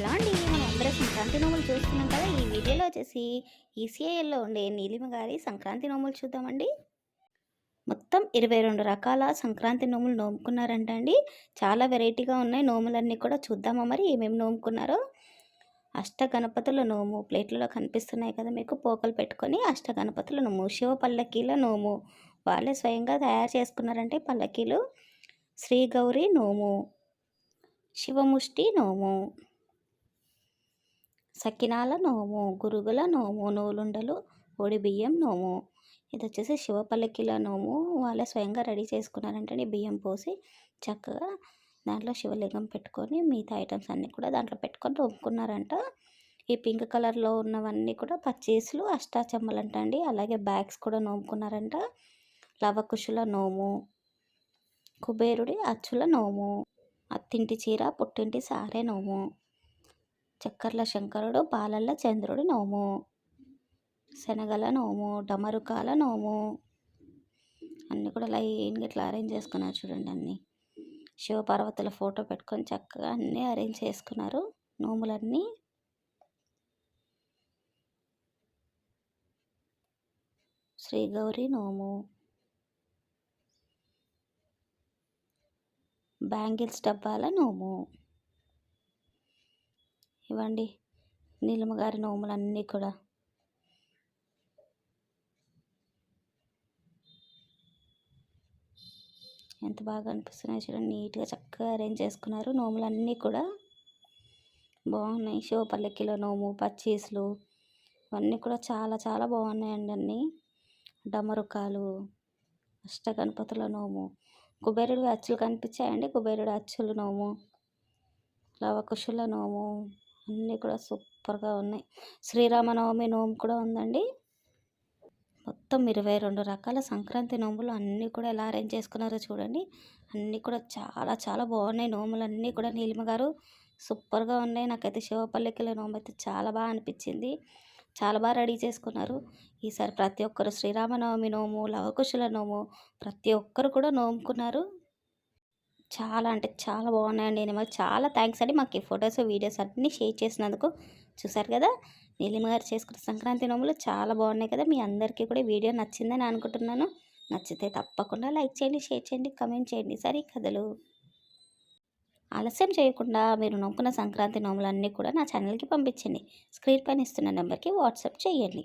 Hello అండి మనం అందరం సంక్రాంతి నోములు చూస్తున్నాం కదా ఈ వీడియోలో వచ్చేసి ఈసీఐఎల్లో ఉండే నీలిమ గారి సంక్రాంతి నోములు చూద్దామండి. మొత్తం ఇరవై రెండు రకాల సంక్రాంతి నోములు నోముకున్నారంట అండి. చాలా వెరైటీగా ఉన్నాయి. నోములన్నీ కూడా చూద్దామా మరి ఏమేమి నోముకున్నారో? అష్ట గణపతుల నోము ప్లేట్లలో కనిపిస్తున్నాయి కదా మీకు పోకలు పెట్టుకొని అష్ట గణపతుల నోము శివ పల్లకీల నోము. వాళ్ళే స్వయంగా తయారు చేసుకున్నారంటే పల్లకీలు. శ్రీ గౌరీ నోము శివముష్టి నోము. సకినాల నోము గురుగుల నోము నూలుండలు ఒడి బియ్యం నోము. ఇది వచ్చేసి శివపల్లకిల నోము. వాళ్ళే స్వయంగా రెడీ చేసుకున్నారంటే బియ్యం పోసి చక్కగా దాంట్లో శివలింగం పెట్టుకొని మిగతా ఐటమ్స్ అన్నీ కూడా దాంట్లో పెట్టుకొని నోముకున్నారంట ఈ పింక్ కలర్లో ఉన్నవన్నీ కూడా పచ్చీసులు అష్టాచమ్మలు అంట అండి. అలాగే బ్యాగ్స్ కూడా నోముకున్నారంట. లవకుశుల నోము కుబేరుడి అచ్చుల నోము అత్తింటి చీర పుట్టింటి సారే నోము. చక్కర్ల శంకరుడు పాలల్ల చంద్రుడి నోము. శనగల నోము డమరుకాల నోము. అన్నీ కూడా లైన్గా ఇట్లా అరేంజ్ చేసుకున్నారు చూడండి అన్నీ. శివపార్వతుల ఫోటో పెట్టుకొని చక్కగా అన్నీ అరేంజ్ చేసుకున్నారు నోములన్నీ. శ్రీ గౌరీ నోము. బ్యాంగిల్స్ డబ్బాల నోము. ఇవ్వండి. నీలిమ గారి నోములన్నీ కూడా. ఎంత బాగా అనిపిస్తున్నాయి చూడండి. నీట్గా చక్కగా అరేంజ్ చేసుకున్నారు. నోములన్నీ కూడా బాగున్నాయి. షో పల్లెకిలో నోము పచ్చీసులు ఇవన్నీ కూడా చాలా చాలా బాగున్నాయండి అన్నీ. డమరుకాలు అష్ట గణపతుల నోము. కుబేరుడు అచ్చులు కనిపించాయండి. కుబేరుడు అచ్చులు నోము లవకుశుల నోము అన్నీ కూడా సూపర్గా ఉన్నాయి. శ్రీరామనవమి నోము కూడా ఉందండి. మొత్తం ఇరవై రెండు రకాల సంక్రాంతి నోములు అన్నీ కూడా ఎలా అరేంజ్ చేసుకున్నారో చూడండి. అన్నీ కూడా చాలా చాలా బాగున్నాయి నోములు అన్నీ కూడా నీలిమ గారు. సూపర్గా ఉన్నాయి. నాకైతే శివపల్లికిలో నోము అయితే చాలా బాగా అనిపించింది. చాలా బాగా రెడీ చేసుకున్నారు. ఈసారి ప్రతి ఒక్కరు శ్రీరామనవమి నోము లవకుశుల నోము ప్రతి ఒక్కరు కూడా నోముకున్నారు. చాలా అంటే చాలా బాగున్నాయండి. నేను మాకు చాలా థ్యాంక్స్ అండి. మాకు ఈ ఫొటోస్ వీడియోస్ అన్నీ షేర్ చేసినందుకు. చూసారు కదా? నీలిమ గారు చేసుకున్న సంక్రాంతి నోములు చాలా బాగున్నాయి కదా? మీ అందరికీ కూడా వీడియో నచ్చిందని అనుకుంటున్నాను. నచ్చితే తప్పకుండా లైక్ చేయండి షేర్ చేయండి కమెంట్ చేయండి. సరే కథలు. ఆలస్యం చేయకుండా మీరు నొక్కున్న సంక్రాంతి నోములన్నీ కూడా నా ఛానల్కి పంపించండి. స్క్రీన్ పైన ఇస్తున్న నెంబర్కి వాట్సాప్ చేయండి.